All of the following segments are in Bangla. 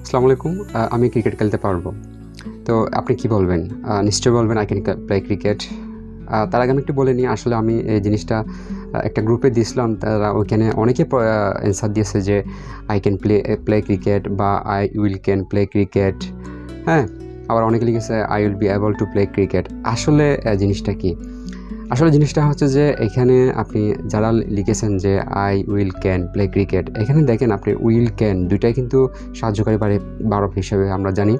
আসসালামু আলাইকুম। আমি ক্রিকেট খেলতে পারব। তো আপনি কি বলবেন? নিশ্চয়ই বলবেন আই ক্যান প্লে ক্রিকেট। তার আগে আমি একটু বলে নিই, আসলে আমি এই জিনিসটা একটা গ্রুপে দিয়েছিলাম, তারা ওইখানে অনেকে অ্যান্সার দিয়েছে যে I can play play cricket বা I will can play cricket. হ্যাঁ আবার অনেকে লিখেছে I will be able to play cricket. আসলে জিনিসটা কি? আসলে জিনিসটা হচ্ছে যে এখানে আপনি যারা লিখেছেন যে I will can play cricket এখানে দেখেন আপনি উইল ক্যান দুইটাই কিন্তু সাহায্যকারী বারে বারব হিসেবে আমরা জানি।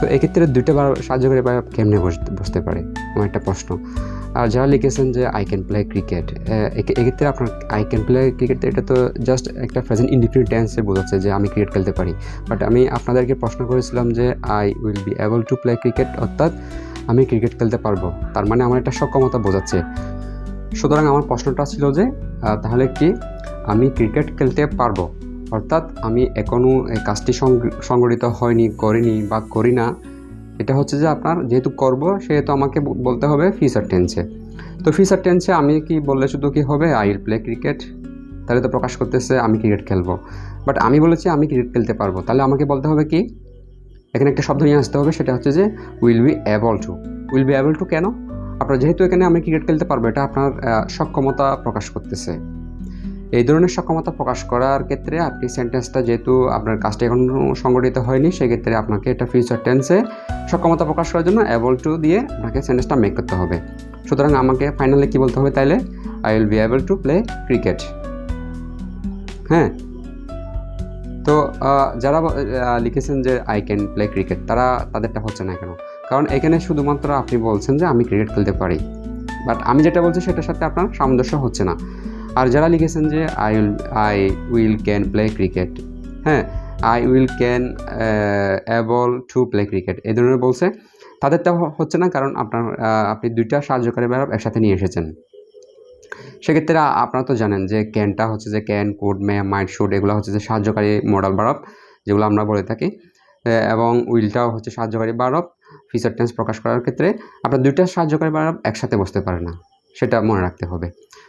তো এক্ষেত্রে দুইটা বার সাহায্যকারী বারব কেমনে বস- বসতে পারে? আমার একটা প্রশ্ন। আর যারা লিখেছেন যে আই ক্যান প্লে ক্রিকেট এক্ষেত্রে আপনার আই ক্যান প্লে ক্রিকেট এটা তো জাস্ট একটা প্রেজেন্ট ইন্ডিপেন্ডেন্ট টেন্সে বোঝাচ্ছে যে আমি ক্রিকেট খেলতে পারি। বাট আমি আপনাদেরকে প্রশ্ন করেছিলাম যে I will be able to play cricket অর্থাৎ আমি ক্রিকেট খেলতে পারব। তার মানে আমার একটা সক্ষমতা বোঝাচ্ছে। সুতরাং আমার প্রশ্নটা ছিল যে তাহলে কি আমি ক্রিকেট খেলতে পারব? অর্থাৎ আমি এখনও এই কাজটি সংগ- সংগঠিত হয়নি, করিনি বা করি না। এটা হচ্ছে যে আপনার যেহেতু করব, সেহেতু আমাকে বলতে হবে ফিউচার টেন্সে তো ফিউচার টেন্সে আমি কি বললে শুধু কি হবে? আই উইল প্লে ক্রিকেট তাহলে তো প্রকাশ করতেছে আমি ক্রিকেট খেলব। বাট আমি বলেছি আমি ক্রিকেট খেলতে পারব। তাহলে আমাকে বলতে হবে কি? এখানে একটা শব্দ নিয়ে আসতে হবে, সেটা হচ্ছে যে will be able to will be able to কেন? আপনার যেহেতু এখানে আমি ক্রিকেট খেলতে পারব, এটা আপনার সক্ষমতা প্রকাশ করতেছে। এই ধরনের সক্ষমতা প্রকাশ করার ক্ষেত্রে আপনি সেন্টেন্সটা যেহেতু আপনার কাজটা এখন সংগঠিত হয়নি, সেক্ষেত্রে আপনাকে এটা ফিউচার টেন্সে সক্ষমতা প্রকাশ করার জন্য অ্যাবল টু দিয়ে আপনাকে সেন্টেন্সটা মেক করতে হবে। সুতরাং আমাকে ফাইনালি কি বলতে হবে তাইলে? I will be able to play cricket হ্যাঁ? তো যারা লিখেছেন যে আই ক্যান প্লে ক্রিকেট তারা তাদেরটা হচ্ছে না কেন? কারণ এখানে শুধুমাত্র আপনি বলছেন যে আমি ক্রিকেট খেলতে পারি। বাট আমি যেটা বলছি সেটার সাথে আপনার সামঞ্জস্য হচ্ছে না। আর যারা লিখেছেন যে I will I will can play cricket হ্যাঁ I will can able to play cricket এই ধরনের বলছে, তাদেরটা হচ্ছে না কারণ আপনার আপনি দুইটা সাহায্যকারী ব্যাপার একসাথে নিয়ে এসেছেন। সেক্ষেত্রে আপনারা তো জানেন যে ক্যানটা হচ্ছে যে can could may might should এগুলো হচ্ছে যে সাহায্যকারী মডেল বারব যেগুলো আমরা বলে থাকি। এবং উইলটাও হচ্ছে সাহায্যকারী বারব ফিচার টেন্স প্রকাশ করার ক্ষেত্রে আপনার দুইটা সাহায্যকারী বারব একসাথে বসতে পারে না, সেটা মনে রাখতে হবে।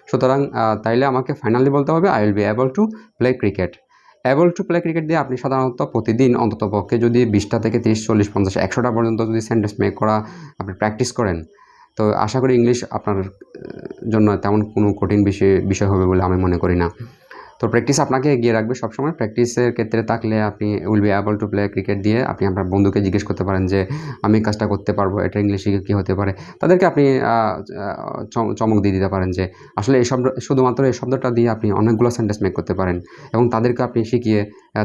সুতরাং তাইলে আমাকে ফাইনালি বলতে হবে I will be able to play cricket able to play cricket দিয়ে আপনি সাধারণত প্রতিদিন অন্তত পক্ষে যদি বিশটা থেকে তিরিশ, চল্লিশ, পঞ্চাশ, একশোটা পর্যন্ত যদি সেন্টেন্স মেক করা আপনি প্র্যাকটিস করেন, তো আশা করি ইংলিশ আপনার জন্য তেমন কোনো কঠিন বিষয় বিষয় হবে বলে আমি মনে করি না। তো প্র্যাকটিস আপনাকে এগিয়ে রাখবে সবসময়। প্র্যাকটিসের ক্ষেত্রে থাকলে আপনি will be able to play cricket দিয়ে আপনি আপনার বন্ধুকে জিজ্ঞেস করতে পারেন যে, আমি কাজটা করতে পারব? এটা ইংলিশে কী হতে পারে? তাদেরকে আপনি চমক দিয়ে দিতে পারেন যে, আসলে এই শব্দ, শুধুমাত্র এই শব্দটা দিয়ে আপনি অনেকগুলো সেন্টেন্স মেক করতে পারেন এবং তাদেরকে আপনি শিখিয়ে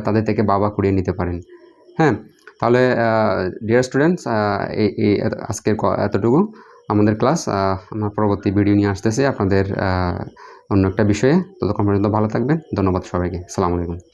তাদের থেকে বাবা কুড়িয়ে নিতে পারেন। হ্যাঁ? তাহলে ডিয়ার স্টুডেন্টস এই আজকের এতটুকু। আমাদের ক্লাস আমরা পরবর্তী ভিডিও নিয়ে আসতেছি আপনাদের অন্য একটা বিষয়ে। ততক্ষণ পর্যন্ত ভালো থাকবেন। ধন্যবাদ সবাইকে। সালামু আলাইকুম।